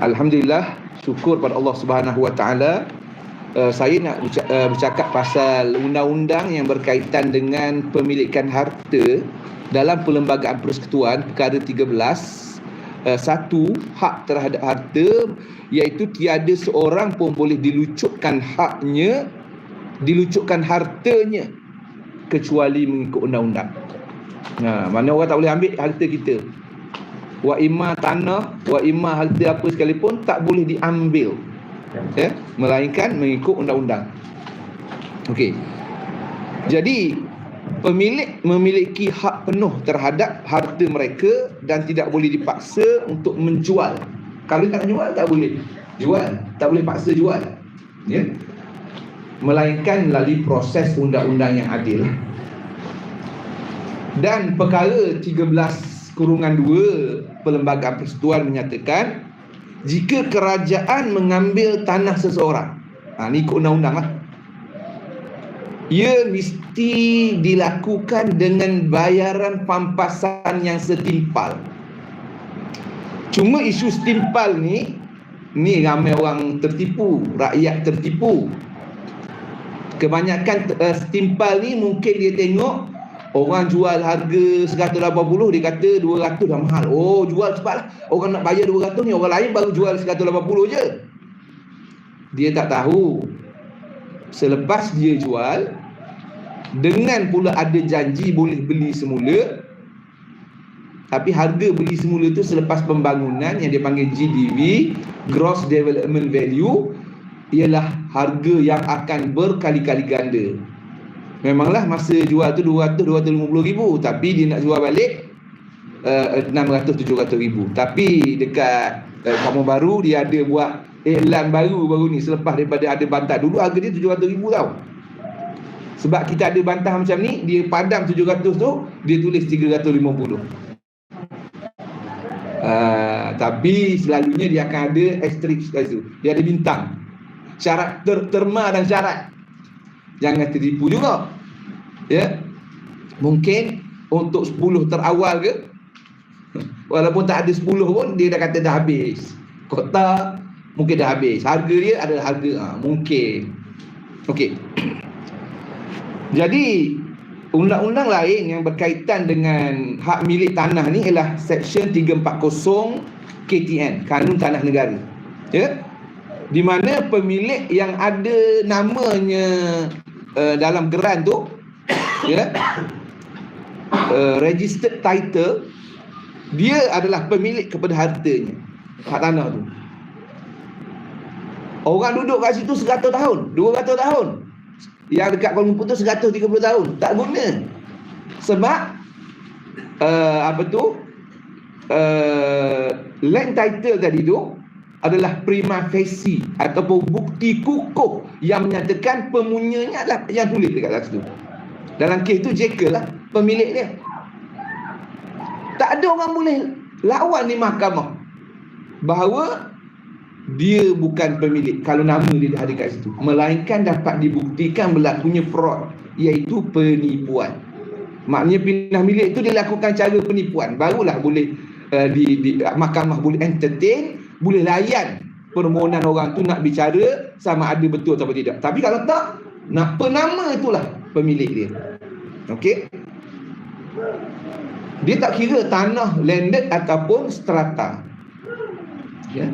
Alhamdulillah syukur pada Allah Subhanahu Wa Taala uh, saya nak uh, bercakap pasal undang-undang yang berkaitan dengan pemilikan harta dalam perlembagaan persekutuan perkara 13 uh, satu hak terhadap harta iaitu tiada seorang pun boleh dilucutkan haknya dilucutkan hartanya kecuali mengikut undang-undang. Nah, mana orang tak boleh ambil harta kita. Wa imma tanah, wa imma harta apa sekalipun tak boleh diambil. Ya melainkan mengikut undang-undang. Okey. Jadi pemilik memiliki hak penuh terhadap harta mereka dan tidak boleh dipaksa untuk menjual. Kalau tak jual tak boleh. Jual. Tak boleh paksa jual. Ya. Melainkan melalui proses undang-undang yang adil. Dan perkara 13 kurungan 2 perlembagaan persekutuan menyatakan jika kerajaan mengambil tanah seseorang ha, ni ikut undang-undang lah ia mesti dilakukan dengan bayaran pampasan yang setimpal. Cuma isu setimpal ni ni ramai orang tertipu rakyat tertipu. Kebanyakan uh, setimpal ni mungkin dia tengok Orang jual harga 180 dia kata 200 dah mahal. Oh, jual cepatlah. Orang nak bayar 200 ni orang lain baru jual 180 je. Dia tak tahu. Selepas dia jual dengan pula ada janji boleh beli semula tapi harga beli semula tu selepas pembangunan yang dia panggil GDV Gross Development Value ialah harga yang akan berkali-kali ganda Memanglah masa jual tu 200 250 ribu tapi dia nak jual balik uh, 600 700 ribu. Tapi dekat uh, kampung baru dia ada buat iklan baru baru ni selepas daripada ada bantah. Dulu harga dia 700 ribu tau. Sebab kita ada bantah macam ni dia padam 700 tu dia tulis 350. Uh, tapi selalunya dia akan ada asterisk kat situ. Dia ada bintang. Syarat ter terma dan syarat jangan tertipu juga. Ya. Mungkin untuk 10 terawal ke walaupun tak ada 10 pun dia dah kata dah habis. Kota mungkin dah habis. Harga dia adalah harga ha, mungkin. Okey. Jadi undang-undang lain yang berkaitan dengan hak milik tanah ni ialah section 340 KTN Kanun Tanah Negara. Ya. Di mana pemilik yang ada namanya uh, dalam geran tu ya uh, registered title dia adalah pemilik kepada hartanya. Hak tanah tu. Orang duduk kat situ 100 tahun 200 tahun. Yang dekat Kuala Lumpur tu 130 tahun. Tak guna. Sebab uh, apa tu? Uh, land title tadi tu adalah prima facie ataupun bukti kukuh yang menyatakan pemunyanya adalah yang tulis dekat atas tu. Dalam kes tu Jekyll lah pemilik dia. Tak ada orang boleh lawan di mahkamah bahawa dia bukan pemilik kalau nama dia ada kat situ. Melainkan dapat dibuktikan berlakunya fraud iaitu penipuan. Maknanya pindah milik itu dilakukan cara penipuan. Barulah boleh uh, di, di mahkamah boleh entertain boleh layan permohonan orang tu nak bicara sama ada betul atau tidak. Tapi kalau tak, nak penama itulah pemilik dia. Okey? Dia tak kira tanah landed ataupun strata. Ya.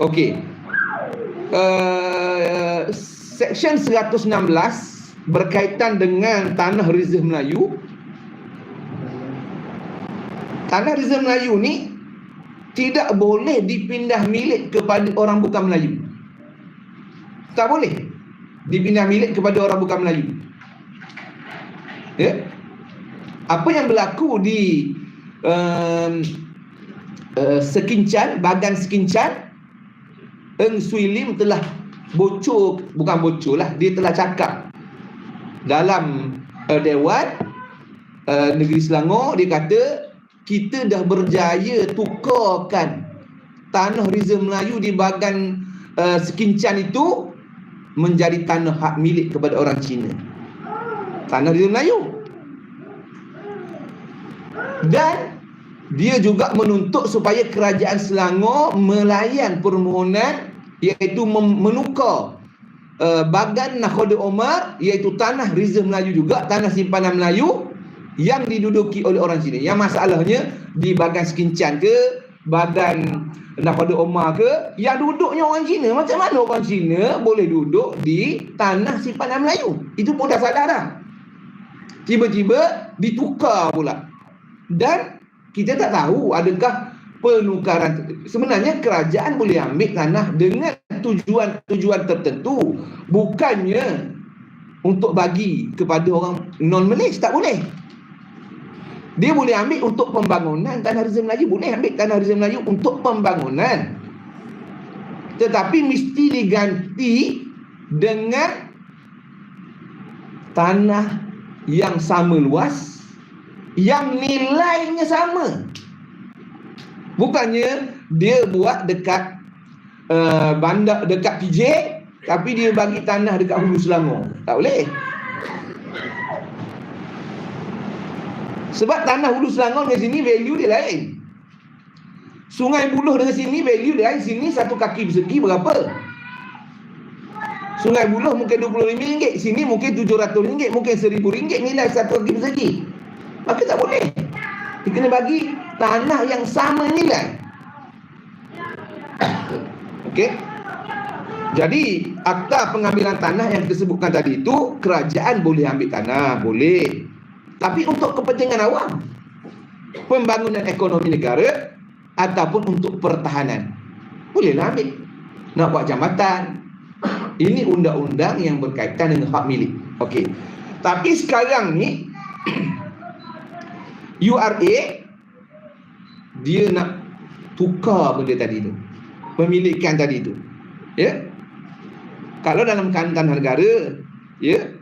Okey. Uh, section 116 berkaitan dengan tanah reserve Melayu. Tanah reserve Melayu ni tidak boleh dipindah milik kepada orang bukan Melayu. Tak boleh dipindah milik kepada orang bukan Melayu. Ya. Apa yang berlaku di um, uh, Sekincan, bagan Sekincan, Eng Sui Lim telah bocor, bukan bocor lah, dia telah cakap dalam uh, Dewan uh, Negeri Selangor, dia kata kita dah berjaya tukarkan tanah Rizal Melayu di bagan uh, Sekincan itu menjadi tanah hak milik kepada orang Cina. Tanah Rizal Melayu. Dan dia juga menuntut supaya kerajaan Selangor melayan permohonan iaitu menukar uh, bagan Nakhoda Omar iaitu tanah reserve Melayu juga tanah simpanan Melayu yang diduduki oleh orang sini. Yang masalahnya di bagan Sekincan ke bagan Nakhoda Omar ke yang duduknya orang Cina. Macam mana orang Cina boleh duduk di tanah simpanan Melayu? Itu pun dah sadar dah. Tiba-tiba ditukar pula. Dan kita tak tahu adakah penukaran sebenarnya kerajaan boleh ambil tanah dengan tujuan-tujuan tertentu. Bukannya untuk bagi kepada orang non Malaysia tak boleh dia boleh ambil untuk pembangunan tanah rezim Melayu boleh ambil tanah rezim Melayu untuk pembangunan tetapi mesti diganti dengan tanah yang sama luas yang nilainya sama. Bukannya dia buat dekat uh, bandar dekat PJ tapi dia bagi tanah dekat Hulu Selangor. Tak boleh. Sebab tanah Hulu Selangor dengan sini value dia lain. Sungai Buloh dengan sini value dia lain. Sini satu kaki persegi berapa? Sungai Buloh mungkin RM25, sini mungkin RM700, mungkin RM1000 nilai satu kaki persegi. Maka tak boleh. Dia kena bagi tanah yang sama nilai. Okey. Jadi, akta pengambilan tanah yang disebutkan tadi itu, kerajaan boleh ambil tanah, boleh. Tapi untuk kepentingan awam, pembangunan ekonomi negara ataupun untuk pertahanan, bolehlah ambil. Nak buat jambatan, ini undang-undang yang berkaitan dengan hak milik. Okey. Tapi sekarang ni URA dia nak tukar benda tadi tu pemilikan tadi tu ya kalau dalam kantan negara ya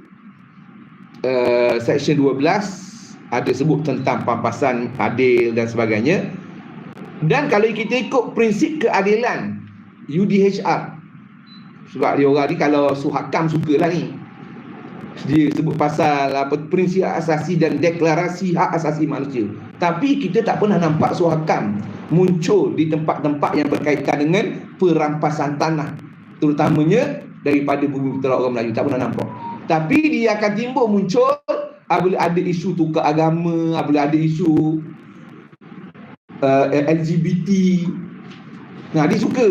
uh, section 12 ada sebut tentang pampasan adil dan sebagainya dan kalau kita ikut prinsip keadilan UDHR sebab dia orang ni kalau suhakam sukalah ni dia sebut pasal apa prinsip hak asasi dan deklarasi hak asasi manusia. Tapi kita tak pernah nampak suhakam muncul di tempat-tempat yang berkaitan dengan perampasan tanah. Terutamanya daripada bumi putera orang Melayu tak pernah nampak. Tapi dia akan timbul muncul apabila ada isu tukar agama, apabila ada isu uh, LGBT. Nah, dia suka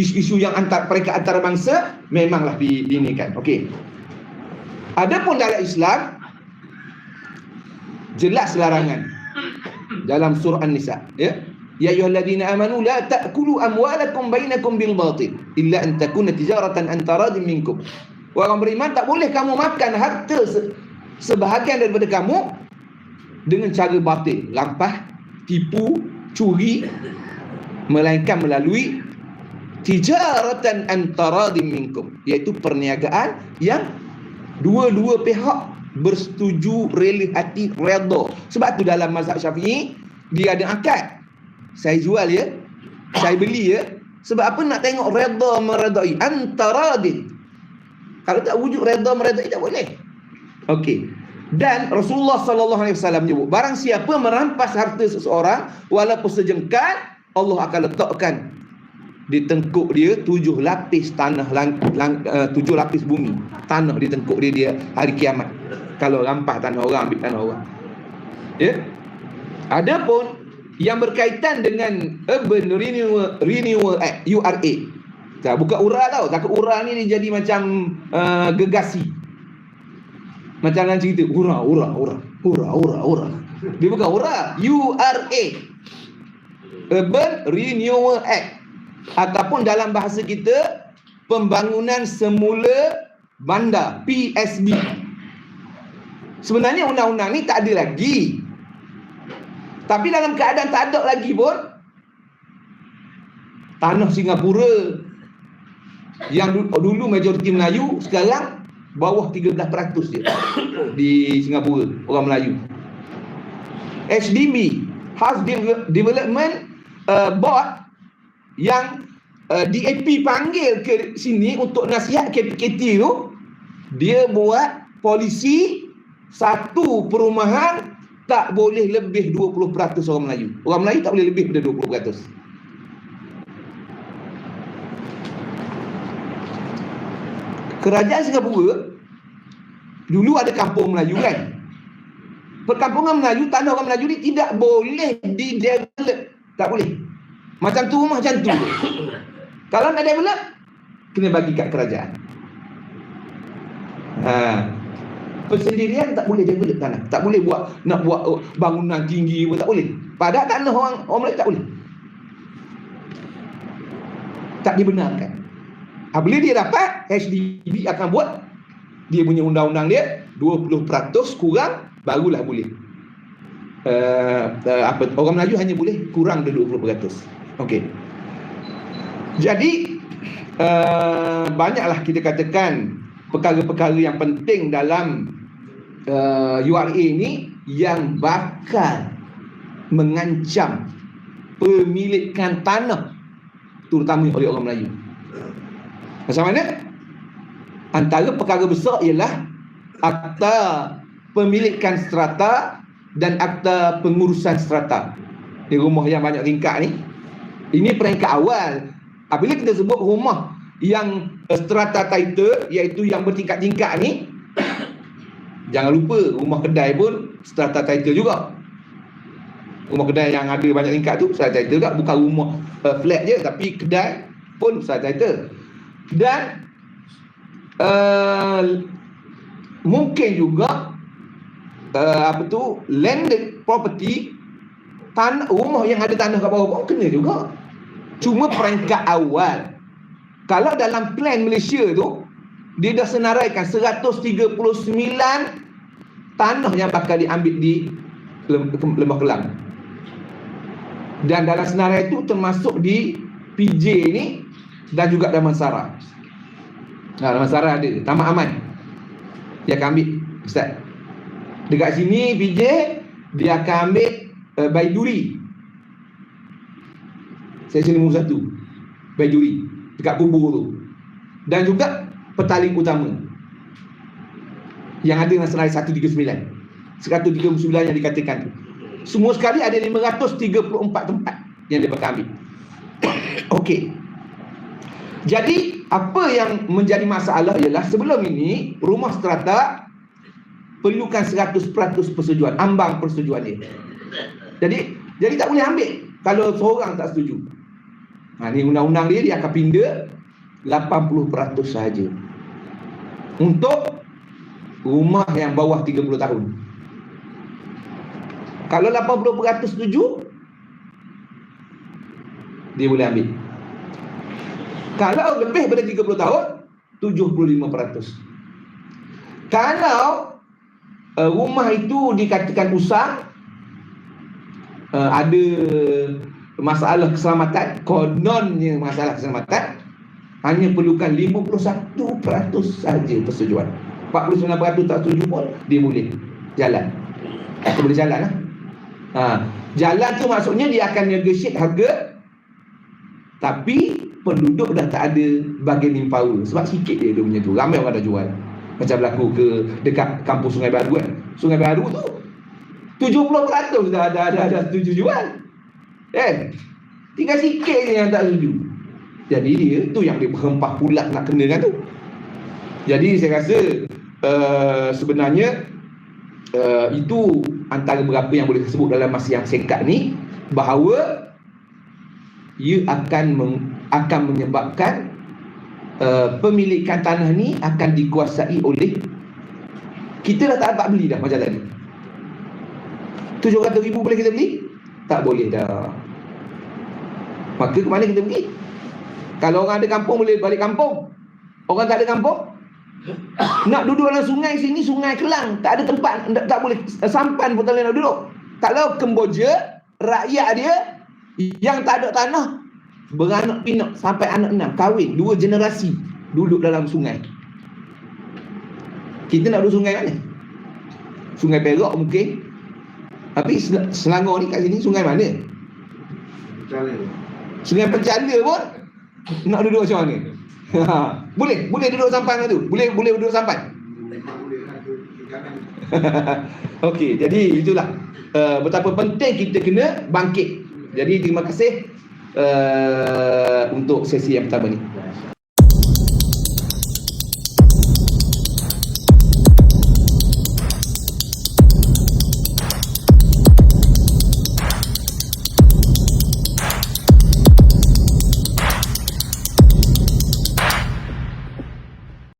isu-isu yang antar mereka antarabangsa memanglah di, di ini kan. Okey. Adapun dalam Islam jelas larangan dalam surah An-Nisa ya ya ayyuhalladzina amanu la ta'kulu amwalakum bainakum bil batil illa an takuna tijaratan an taradin minkum orang beriman tak boleh kamu makan harta sebahagian daripada kamu dengan cara batil. Lampah tipu curi melainkan melalui tijaratan an taradin minkum iaitu perniagaan yang dua-dua pihak bersetuju rela hati redha. Sebab tu dalam mazhab syafi'i dia ada akad. Saya jual ya. Saya beli ya. Sebab apa nak tengok redha meredai antara kalau tak wujud redha meredai tak boleh. Okey. Dan Rasulullah sallallahu alaihi wasallam menyebut barang siapa merampas harta seseorang walaupun sejengkal Allah akan letakkan di tengkuk dia tujuh lapis tanah lang, lang, uh, tujuh lapis bumi. Tanah di tengkuk dia dia hari kiamat. Kalau rampah tanah orang ambil tanah orang. Ya? Yeah? pun yang berkaitan dengan urban renewal renewal act URA tak buka URA tau. Takut URA ni dia jadi macam uh, gegasi. Macam dalam cerita URA URA URA URA URA URA dia bukan URA URA Urban Renewal Act. Ataupun dalam bahasa kita pembangunan semula bandar PSB. Sebenarnya undang-undang ni tak ada lagi. Tapi dalam keadaan tak ada lagi pun tanah Singapura yang dulu majoriti Melayu sekarang bawah 13% dia di Singapura orang Melayu. HDB House Development uh, Board yang uh, DAP panggil ke sini untuk nasihat KPKT tu dia buat polisi satu perumahan tak boleh lebih 20% orang Melayu. Orang Melayu tak boleh lebih daripada 20%. Kerajaan Singapura dulu ada kampung Melayu kan. Perkampungan Melayu, tanah orang Melayu ni tidak boleh di develop. Tak boleh. Macam tu macam tu. Kalau nak develop, kena bagi kat kerajaan. Ha. Persendirian tak boleh develop tanah. Tak boleh buat nak buat bangunan tinggi pun tak boleh. Padahal tanah orang orang Melayu tak boleh. Tak dibenarkan. Apabila dia dapat, HDB akan buat dia punya undang-undang dia 20% kurang barulah boleh. Uh, apa orang Melayu hanya boleh kurang dari 20%. Okey. Jadi uh, banyaklah kita katakan perkara-perkara yang penting dalam uh, URA ini yang bakal mengancam pemilikan tanah terutama oleh orang Melayu. Macam mana? Antara perkara besar ialah akta pemilikan strata dan akta pengurusan strata. Di rumah yang banyak tingkat ni. Ini peringkat awal. Apabila kita sebut rumah yang strata title iaitu yang bertingkat-tingkat ni jangan lupa rumah kedai pun strata title juga. Rumah kedai yang ada banyak tingkat tu strata title juga bukan rumah uh, flat je tapi kedai pun strata title dan uh, mungkin juga uh, apa tu landed property tanah rumah yang ada tanah kat bawah pun kena juga. Cuma peringkat awal. Kalau dalam plan Malaysia tu dia dah senaraikan 139 tanah yang bakal diambil di Lembah Kelang dan dalam senarai itu termasuk di PJ ni dan juga Damansara. Nah, Damansara ada Tamak Aman. Dia akan ambil Ustaz. Dekat sini PJ dia akan ambil uh, Baiduri. Seksi nombor satu Baiduri dekat kubur tu. Dan juga petaling utama. Yang ada senarai 139. 139 yang dikatakan tu. Semua sekali ada 534 tempat yang dia bakal ambil. Okey. Jadi apa yang menjadi masalah ialah sebelum ini rumah strata perlukan 100% persetujuan, ambang persetujuan dia. Jadi jadi tak boleh ambil kalau seorang tak setuju. Ha ni undang-undang dia dia akan pindah 80% sahaja. Untuk rumah yang bawah 30 tahun. Kalau 80% setuju dia boleh ambil. Kalau lebih daripada 30 tahun 75%. Kalau uh, rumah itu dikatakan usang uh, ada masalah keselamatan, kononnya masalah keselamatan hanya perlukan 51% saja persetujuan. 49% tak setuju pun dia boleh jalan. Dia boleh jalan lah. Ha, jalan tu maksudnya dia akan negotiate harga tapi penduduk dah tak ada bargaining power. Sebab sikit dia dia punya tu. Ramai orang dah jual. Macam berlaku ke dekat kampung Sungai Baru kan? Sungai Baru tu 70% dah ada ada ada setuju jual. Eh tinggal sikit je yang tak setuju. Jadi dia tu yang dia berhempah pula nak kena kan tu. Jadi saya rasa uh, sebenarnya uh, itu antara beberapa yang boleh disebut dalam masa yang singkat ni bahawa ia akan meng, akan menyebabkan uh, pemilikan tanah ni akan dikuasai oleh kita dah tak dapat beli dah macam tadi 700 ribu boleh kita beli? tak boleh dah. Maka ke mana kita pergi? kalau orang ada kampung boleh balik kampung. Orang tak ada kampung? Nak duduk dalam sungai sini sungai kelang. Tak ada tempat tak boleh sampan pun tak boleh nak duduk. Kalau Kemboja rakyat dia yang tak ada tanah beranak pinak sampai anak enam kahwin dua generasi duduk dalam sungai. Kita nak duduk sungai mana? Sungai Perak mungkin. Tapi Selangor ni kat sini sungai mana? Sungai Pencala pun nak duduk macam mana? Boleh boleh duduk sampan tu. Boleh boleh duduk sampan Okey, jadi itulah uh, betapa penting kita kena bangkit. Jadi terima kasih uh, untuk sesi yang pertama ni.